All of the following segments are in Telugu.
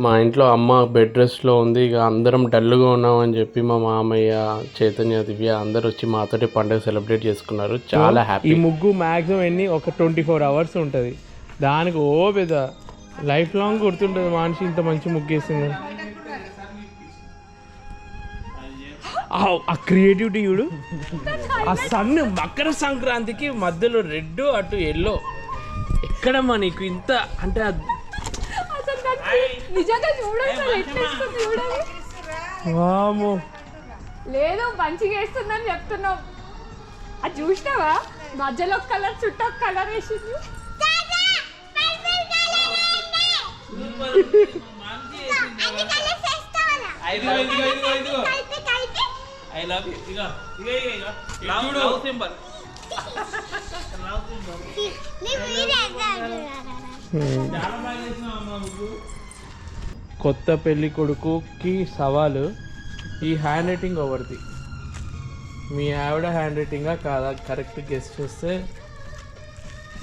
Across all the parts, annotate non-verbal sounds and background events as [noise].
మా ఇంట్లో అమ్మ బెడ్ రెస్ట్లో ఉంది ఇక అందరం డల్గా ఉన్నామని చెప్పి మా మామయ్య చైతన్య దివ్య అందరు వచ్చి మాతోటి పండుగ సెలబ్రేట్ చేసుకున్నారు. చాలా ఈ హ్యాపీ ముగ్గు మ్యాక్సిమం ఎన్ని? ఒక ట్వంటీ ఫోర్ అవర్స్ ఉంటుంది. దానికి ఓ పెద్ద లైఫ్ లాంగ్ గుర్తుంటుంది మనిషి ఇంత మంచి ముగ్గు వేసింది. ఆ- క్రియేటివిటీ చూడు. ఆ సన్ మకర సంక్రాంతికి మధ్యలో రెడ్ అటు ఎల్లో ఎక్కడమ్మా నీకు ఇంత? అంటే నిజంగా చూడండి అసలు ఎట్లా వేస్తుంది చూడండి. వామ్మో. లేదు మంచిగా వేస్తుందని చెప్తున్నావు అది చూసినావా? మధ్యలో ఒక కలర్ చుట్టూ ఒక కలర్ వేసింది. I love you. ఇగో ఇగో ఇగో ఇగో. Love love symbol. చాలా బాగా చేసినావు అమ్మ నువ్వు. కొత్త పెళ్ళి కొడుకుకి సవాలు ఈ హ్యాండ్ రైటింగ్ ఎవరిది? మీ ఆవిడ హ్యాండ్ రైటింగా కాదా? కరెక్ట్ గెస్ట్ చేస్తే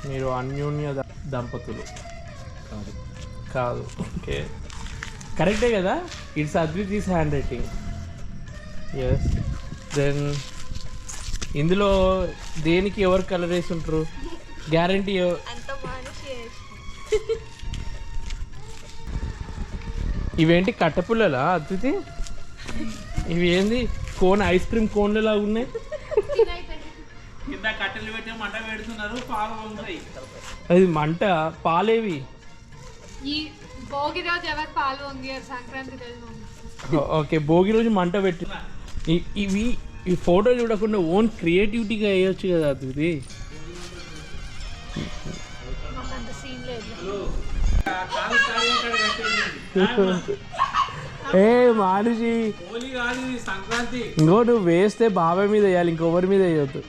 మీరు అన్యోన్య దంపతులు. కాదు. ఓకే. కరెక్టే కదా? It's Advithi's handwriting yes then ఇందులో దేనికి ఎవరు కలర్ వేసి ఉంటారు గ్యారంటీ ఇవేంటి కట్టపుల్లలా అద్వితి ఇవి ఏంది? కోన్ ఐస్ క్రీమ్ కోన్లలా ఉన్నాయి? కింద కట్టెలు పెట్టి మంట పెడుతున్నారు పాలు పొంగుతాయి అది మంట పాలేవి? ఈ భోగి రోజు ఎవరు పాలు వంగారు సంక్రాంతి రోజు. ఓకే భోగి రోజు మంట పెట్టి. ఇవి ఈ ఫోటో చూడకుండా ఓన్ క్రియేటివిటీగా వేయొచ్చు కదా అద్వితి అంత సీన్ లేదు. ఏ మానుషి. ఇంకో నువ్వు వేస్తే బాబాయ్ మీద వేయాలి ఇంకొకరి మీద వేయొద్దు.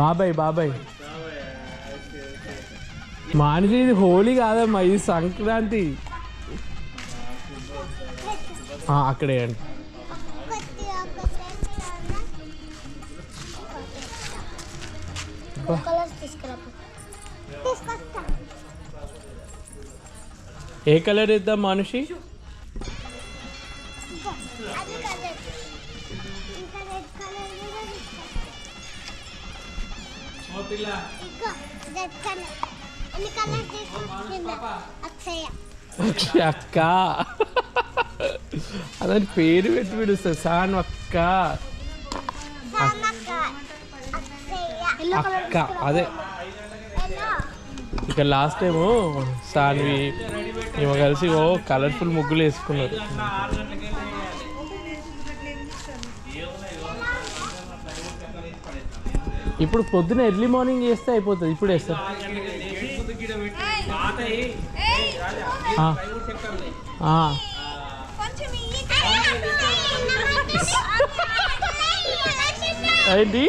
బాబాయ్ బాబాయ్. మానుషి ఇది హోలీ కాదమ్మా ఇది సంక్రాంతి. అక్కడే అండి ఏ కలర్ ఇద్దాం మనిషి? ఓ పిల్ల అక్షయ్ అక్క. అదని పేరు పెట్టి పిలుస్తుంది సాన్ అక్క. అక్క. అదే. ఇక లాస్ట్ టైము సాన్వి. మేము కలిసి ఓ కలర్ఫుల్ ముగ్గులు వేసుకున్నారు. ఇప్పుడు పొద్దున ఎర్లీ మార్నింగ్ చేస్తే అయిపోతుంది. ఇప్పుడు వేస్తారు. ఏంటి?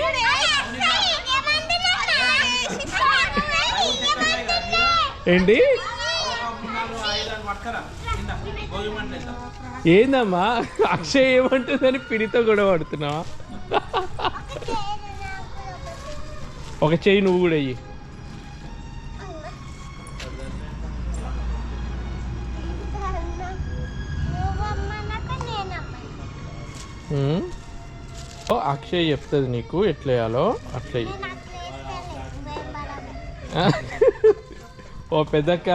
ఏంటి పక్కరా కింద భోగి మంట వేద్దాం. ఏందమ్మా? అక్షయ్ ఏమంటుందని పిడితో కూడా పడుతున్నావా? ఒక చెయ్యి నువ్వు కూడా అయ్యి ఓ అక్షయ్ చెప్తుంది నీకు ఎట్లా వేయాలో అట్లా. ఓ పెద్దక్క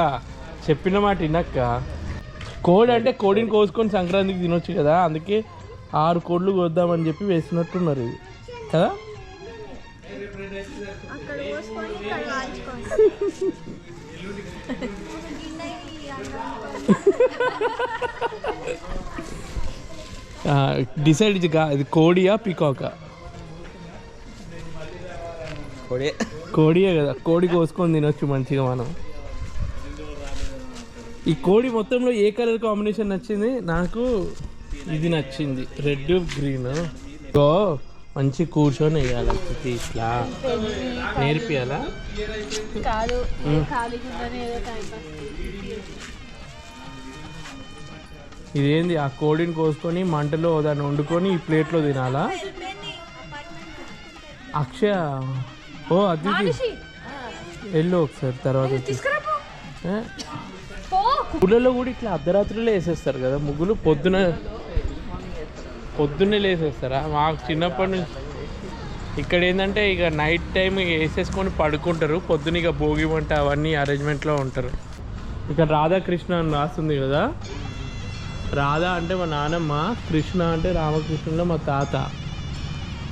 చెప్పిన మాట వినక్క. కోడి అంటే కోడిని కోసుకొని సంక్రాంతికి తినొచ్చు కదా అందుకే ఆరు కోళ్ళు కోద్దామని చెప్పి వేసినట్టున్నారు ఇది కదా డిసైడ్ ఇది కోడియా పీకాకా? కోడియే కదా కోడి కోసుకొని తినొచ్చు మంచిగా మనం. ఈ కోడి మొత్తంలో ఏ కలర్ కాంబినేషన్ నచ్చింది? నాకు ఇది నచ్చింది. రెడ్ గ్రీన్ ఓ మంచి కూర్చొని వేయాలి అతిథి ఇట్లా నేర్పియాలా? కాదు. ఇదేంది? ఆ కోడిని కోసుకొని మంటలో దాన్ని వండుకొని ఈ ప్లేట్లో తినాలా? అక్షయ. ఓ అతిథి మనిషి వెళ్ళు ఒకసారి తర్వాత ఊళ్ళలో కూడా ఇట్లా అర్ధరాత్రిలో వేసేస్తారు కదా ముగ్గులు పొద్దున పొద్దున్నే లేసేస్తారా? మాకు చిన్నప్పటి నుంచి ఇక్కడ ఏంటంటే ఇక నైట్ టైం వేసేసుకొని పడుకుంటారు పొద్దున ఇక భోగి వంట అవన్నీ అరేంజ్మెంట్లో ఉంటారు. ఇక్కడ రాధాకృష్ణ అని రాస్తుంది కదా రాధా అంటే మా నానమ్మ కృష్ణ అంటే రామకృష్ణుడు మా తాత.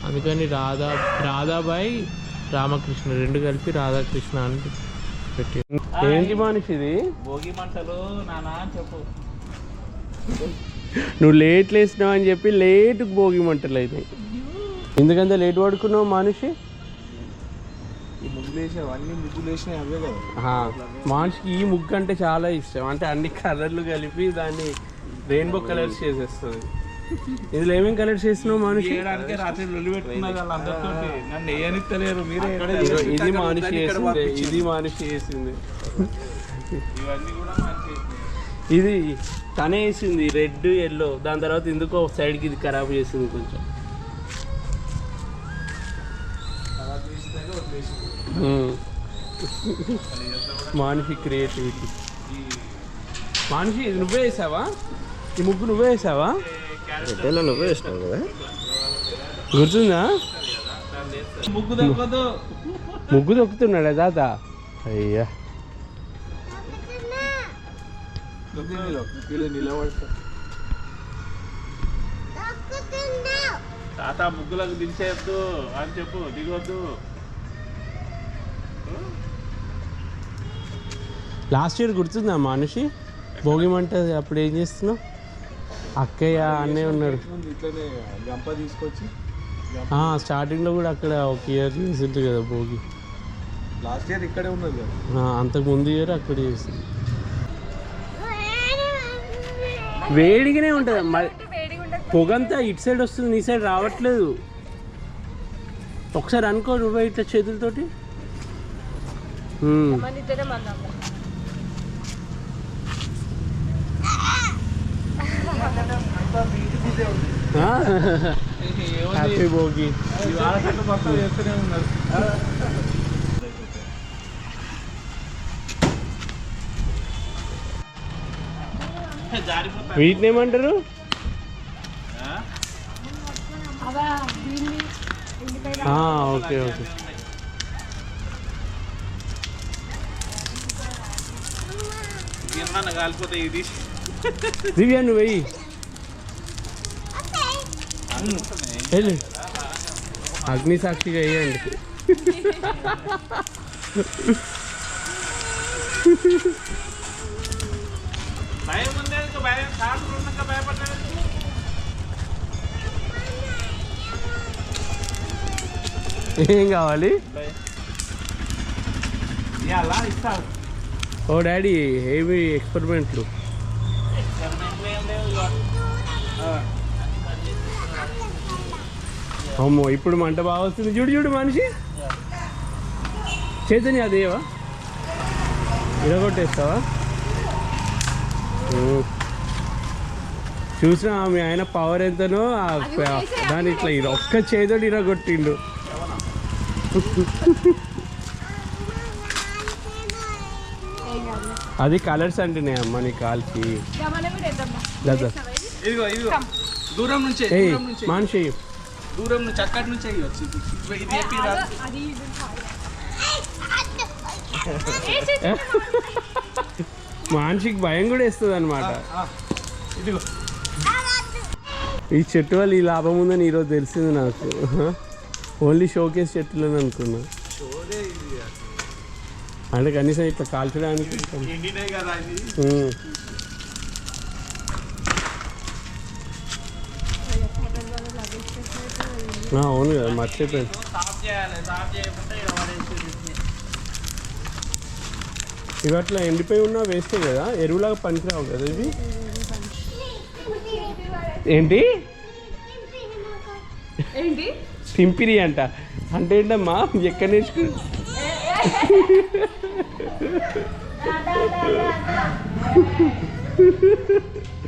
అందుకని రాధా రాధాబాయి రామకృష్ణ రెండు కలిపి రాధాకృష్ణ అని పెట్టి ఏంటి మనిషి ఇది? భోగి మంటలు నానా చెప్పు. నువ్వు లేట్ లేసినావు అని చెప్పి లేట్ భోగి మంటలు అయినాయి. ఎందుకంత లేట్ పడుకున్నావు మనిషి. మనిషికి ఈ ముగ్గు అంటే చాలా ఇష్టం. అంటే అన్ని కలర్లు కలిపి దాన్ని రెయిన్బో కలర్స్ చేసేస్తుంది. ఇందులో ఏమేమి కలర్స్ చేస్తున్నావు మనిషి? ఇది మనిషి చేసింది ఇది మనిషి చేసింది. ఇది తనే వేసింది రెడ్ ఎల్లో దాని తర్వాత ఎందుకో సైడ్కి ఇది ఖరాబ్ చేసింది కొంచెం. మానిషి క్రియేటివిటీ మానిషి ఇది నువ్వే వేసావా? ఈ ముగ్గు నువ్వే వేసావా? పెట్టేలా నువ్వే వేసినావు కదా. గుర్తుందా? ముగ్గు దొక్కుతున్నాడా తాత? అయ్యా. తాత ముగ్గులకు దించేయద్దు అని చెప్పు దిగొద్దు. లాస్ట్ ఇయర్ గుర్తుందా మనిషి భోగి మంట అప్పుడు ఏం చేస్తున్నావు? అక్కయ్య అన్నే ఉన్నారు ఇట్లనే గంప తీసుకొచ్చి ఆ, స్టార్టింగ్లో కూడా అక్కడ ఒక ఇయర్ చేసింది కదా భోగి. లాస్ట్ ఇయర్ ఇక్కడే ఉన్నది కదా. ఆ, అంతకు ముందు ఇయర్ అక్కడ చేసింది వేడిగానే ఉంటుంది. మరి పొగంతా ఇటు సైడ్ వస్తుంది నీ సైడ్ రావట్లేదు. ఒకసారి అనుకో నువ్వే ఇట్లా చేతులతోటి ఉమ్. మన ఇద్దరం అన్నాం ఆ? హ్యాపీ భోగి వీటిని ఏమంటారు ఆ, ఓకే ఓకే. కాలిపోతే ఇది. దివ్యా నువ్వు వెయ్యి వెళ్ళు అగ్ని సాక్షిగా వేయండి భయం ఉంది ఇంకా భయం కాళ్ళు ఉన్నాక భయపడ్డాడు ఏం కావాలి ఇవాళ ఇస్తాడు ఓ డాడీ ఏమి ఎక్స్పెరిమెంట్లు అమ్మో ఇప్పుడు మంట బాగా వస్తుంది. చూడు చూడు మనిషి. చైతన్య అదేవా ఇరగొట్టేస్తావా. చూసినా మీ ఆయన పవర్ ఎంతనో దాని ఇట్లా ఇది ఒక్క చేతోటి ఇరగొట్టిండు అది కలర్స్ అంటేనే అమ్మ నీ కాల్కి. ఇదిగో ఇదిగో. దూరం నుంచే దూరం నుంచే. మనిషి. దూరం నుంచి అక్కడి నుంచే ఇవ్వచ్చు ఇది చెప్పి? మనిషికి భయం కూడా వేస్తుంది అనమాట ఇదిగో. ఈ చెట్టు వల్ల ఈ లాభం ఉందని ఈరోజు తెలిసింది నాకు. ఓన్లీ షోకేస్ చెట్టులని అనుకున్నా. అంటే కనీసం ఇట్లా కాల్చడానికి అవును కదా పడేసి ఇవి అట్లా ఎండిపోయి ఉన్నా వేస్తే కదా ఎరువులాగా పనికిరావు కదా ఇవి? ఏంటి? ఏంటి? పింపిరి అంట. అంటే ఏంటమ్మా? ఎక్కడ నేర్చుకు [laughs]